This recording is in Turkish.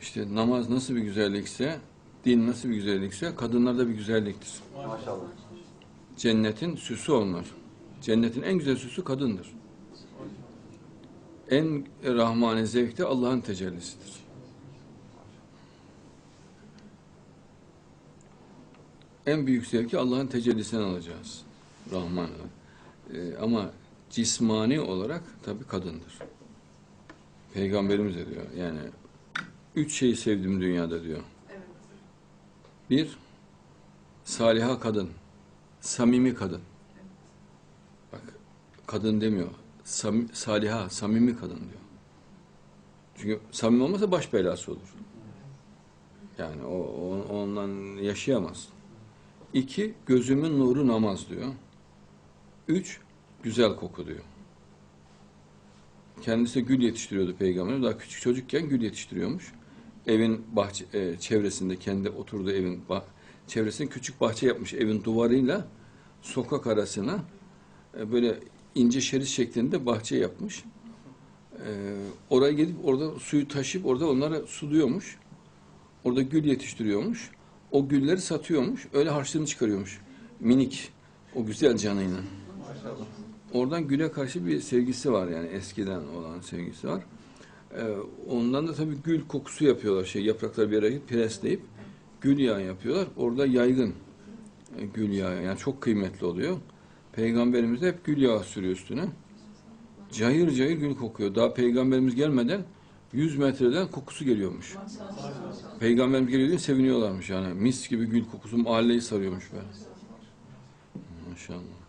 İşte namaz nasıl bir güzellikse, din nasıl bir güzellikse kadınlar da bir güzelliktir. Maşallah. Cennetin süsü onlar. Cennetin en güzel süsü kadındır. En rahmani zevk de Allah'ın tecellisidir. En büyük zevki Allah'ın tecellisini alacağız. Rahman. Ee, ama cismani olarak tabii kadındır. Peygamberimiz diyor. Yani üç şeyi sevdim dünyada diyor. Bir, saliha kadın. Samimi kadın. Bak kadın demiyor. Sam, saliha, samimi kadın diyor. Çünkü samimi olmasa baş belası olur. Yani o, o- ondan yaşayamaz. İki, gözümün nuru namaz diyor. Üç, güzel koku diyor. Kendisi gül yetiştiriyordu peygamber. Daha küçük çocukken gül yetiştiriyormuş. Evin bahçe, e, çevresinde kendi oturduğu evin bah, çevresinde küçük bahçe yapmış evin duvarıyla sokak arasına e, böyle ince şerit şeklinde bahçe yapmış. E, oraya gidip orada suyu taşıyıp orada onlara suluyormuş. Orada gül yetiştiriyormuş. O gülleri satıyormuş. Öyle harçlığını çıkarıyormuş. Minik o güzel canıyla. Oradan güle karşı bir sevgisi var yani eskiden olan sevgisi var. Ee, ondan da tabii gül kokusu yapıyorlar şey yaprakları bir araya presleyip gül yağı yapıyorlar. Orada yaygın e, gül yağı yani çok kıymetli oluyor. Peygamberimiz de hep gül yağı sürüyor üstüne. Cayır cayır gül kokuyor. Daha peygamberimiz gelmeden 100 metreden kokusu geliyormuş. Peygamberimiz geliyor diye seviniyorlarmış yani. Mis gibi gül kokusu mahalleyi sarıyormuş böyle. Maşallah.